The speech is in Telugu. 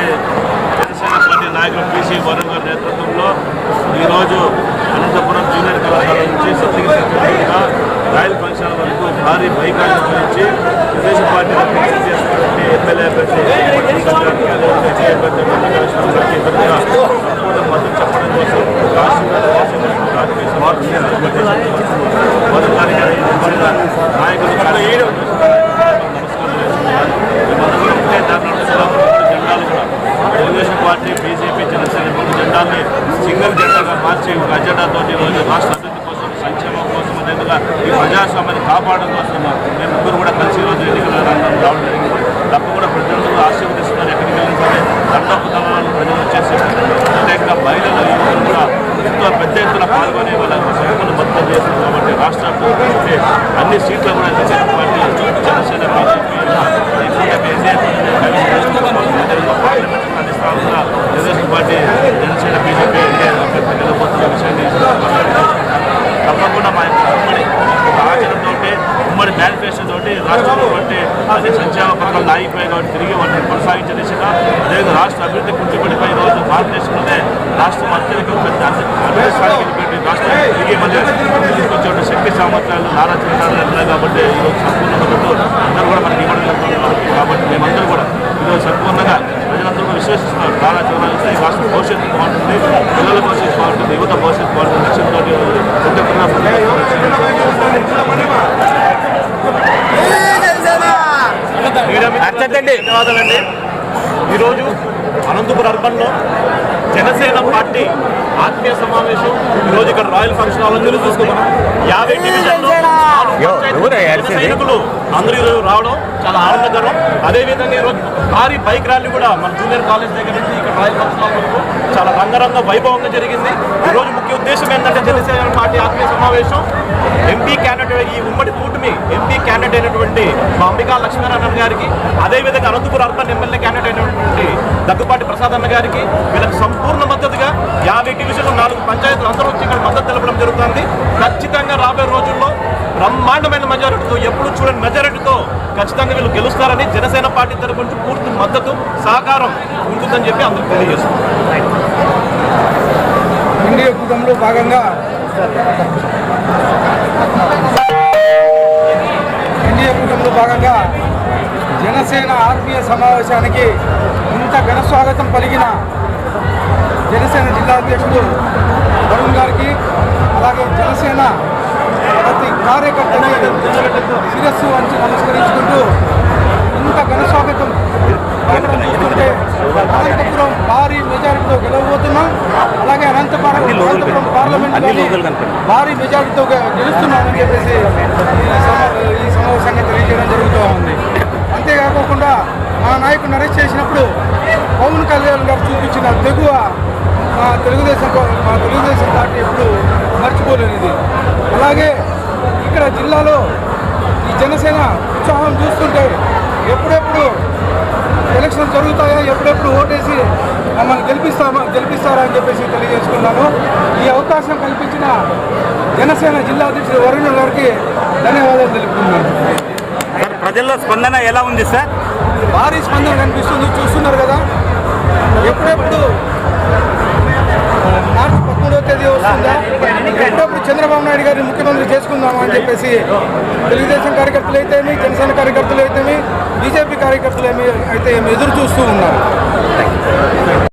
పార్టీ జనసేన పార్టీ నాయకులు పీసీ వరుణ్ నేతృత్వంలో ఈరోజు అనంతపురం జూనియర్ కళాశాల నుంచి సత్యగిరిగా రాయల్ ఫంక్షన్ వరకు భారీ బైకాట్ గురించి తెలుగుదేశం పార్టీ చేసినటువంటి ఎమ్మెల్యే అభ్యర్థి అదేవిధంగా ఎమ్మెల్యే అభ్యర్థి మద్దతు చెప్పడం కోసం రాష్ట్ర మార్చి ఒక అజెండాతో ఈరోజు రాష్ట్ర అభివృద్ధి కోసం సంక్షేమం కోసం అదేవిధంగా ఈ ప్రజాస్వామ్యాన్ని కాపాడడం కోసం మేము ముగ్గురు కూడా కలిసి ఈరోజు ఎన్నికల రంగం రావడం జరిగింది. తప్పకుండా ప్రజలందరూ ఆశీర్వదిస్తున్నారు. ఎక్కడికి వెళ్ళిన సరే తలాలను ప్రజలు వచ్చేసి ప్రత్యేకంగా మహిళలు యువకులు కూడా ఎంతో పెద్ద ఎత్తున పాల్గొనే వాళ్ళకి సంపూర్ణ మద్దతు చేస్తుంది కాబట్టి రాష్ట్ర అభివృద్ధి అన్ని సీట్లు కూడా Janasena party Janasena BJP parliament అన్ని స్థానాలు కూడా Telugudesam party Janasena BJP NDA అభ్యర్థి నిలబోతున్న విషయాన్ని తప్పకుండా మా యొక్క ఉమ్మడి ఒక ఆచరణతో ఉమ్మడి మేనిఫెస్టో తోటి రాష్ట్రంలో బట్టి అన్ని సంక్షేమ పథకాలు ఆగిపోయాయి కాబట్టి తిరిగి వాటిని కొనసాగించే దిశగా అదేవిధంగా రాష్ట్ర అభివృద్ధి కుంటుపడిపోయి ఈరోజు భారతదేశంలోనే రాష్ట్రం అత్యధిక అభివృద్ధి రాష్ట్రం తిరిగి మళ్ళీ తీసుకొచ్చే శక్తి సామర్థ్యాలు నారా చంద్రబాబు కాబట్టి ఈరోజు సంపూర్ణంగా అందరూ కూడా మనకి ఇవ్వడం కాబట్టి మేమందరూ కూడా ఈరోజు సంపూర్ణంగా ప్రజలందరూ కూడా విశ్వసిస్తున్నారు. నారా చంద్రబాబు ఈ రాష్ట్ర భవిష్యత్తు బాగుంటుంది. పిల్లల భవిష్యత్తు బాగుంటుంది. యువత భవిష్యత్తు బాగుంటుంది. లక్ష్యంతో ధన్యవాదాలండి. ఈరోజు అనంతపురం అర్బన్లో జనసేన పార్టీ ఆత్మీయ సమావేశం. ఈరోజు ఇక్కడ రాయల్ ఫంక్షన్ హాల్ అందరూ చూసుకున్నాం యాభై డివిజన్లో సైనికులు అందరూ ఈరోజు రావడం చాలా ఆనందకరం. అదేవిధంగా ఈరోజు భారీ బైక్ ర్యాలీ కూడా మన జూనియర్ కాలేజ్ దగ్గర నుంచి ఇక్కడ రాయల్ ఫంక్షన్ హాల్ వరకు చాలా రంగరంగ వైభవంగా జరిగింది. ఈరోజు ముఖ్య ఉద్దేశం ఏంటంటే జనసేన పార్టీ ఆత్మీయ సమావేశం. ఎంపీ క్యాండిడేట్ ఈ ఉమ్మడి కూటమి ఎంపీ క్యాండిడేట్ అయినటువంటి మా అంబికా లక్ష్మీనారాయణ గారికి అదేవిధంగా అనంతపురం అర్బన్ ఎమ్మెల్యే క్యాండిడేట్ అయినటువంటి దగ్గుపాటి ప్రసాద్ అన్న గారికి వీళ్ళకి సంపూర్ణ మద్దతుగా యాభై డివిజన్లు నాలుగు పంచాయతీలు అందరూ వచ్చి ఇక్కడ మద్దతు తెలపడం జరుగుతుంది. ఖచ్చితంగా రాబోయే రోజుల్లో బ్రహ్మాండమైన మెజారిటీతో ఎప్పుడు చూడని మెజారిటీతో ఖచ్చితంగా వీళ్ళు గెలుస్తారని జనసేన పార్టీ తరపు నుంచి పూర్తి మద్దతు సహకారం ఉంటుందని చెప్పి అందరికి తెలియజేస్తున్నారు ఇండియా కూటమిలో భాగంగా ఇండియా కూటమిలో భాగంగా జనసేన ఆత్మీయ సమావేశానికి ఇంత ఘన స్వాగతం పలికిన జనసేన జిల్లా అధ్యక్షుడు వరుణ్ గారికి అలాగే జనసేన ప్రతి కార్యకర్తని శిరస్సు వంచి నమస్కరించుకుంటూ ఇంత ఘన స్వాగతం. పలకడం చూస్తుంటే అనంతపురం భారీ మెజారిటీతో గెలవబోతున్నాం. అలాగే అనంతపురం అనంతపురం పార్లమెంట్ భారీ మెజారిటీతో గెలుస్తున్నామని చెప్పేసి ఈ సమా- ఈ సమావేశంగా తెలియజేయడం జరుగుతూ ఉంది. అంతేకాకుండా మా నాయకుడిని అరెస్ట్ చేసినప్పుడు పవన్ కళ్యాణ్ గారు చూపించిన తెగువ మా తెలుగుదేశం మా తెలుగుదేశం పార్టీ ఎప్పుడు మర్చిపోలేనిది. అలాగే ఇక్కడ జిల్లాలో ఈ జనసేన ఉత్సాహం చూస్తుంటే ఎప్పుడెప్పుడు ఎలక్షన్ జరుగుతాయా? ఎప్పుడెప్పుడు ఓటేసి మమ్మల్ని గెలిపిస్తామా గెలిపిస్తారా అని చెప్పేసి తెలియజేసుకున్నాను. ఈ అవకాశం కల్పించిన జనసేన జిల్లా అధ్యక్షుడు వరుణ్ గారికి ధన్యవాదాలు తెలుపుతున్నాను. ప్రజల్లో స్పందన ఎలా ఉంది సార్? భారీ స్పందన కనిపిస్తుంది. చంద్రబాబు నాయుడు గారిని ముఖ్యమంత్రి చేసుకుందామా అని చెప్పేసి తెలుగుదేశం కార్యకర్తలు అయితేమి జనసేన కార్యకర్తలు అయితేమి బీజేపీ కార్యకర్తలు అయితే ఎదురు చూస్తూ ఉన్నారు.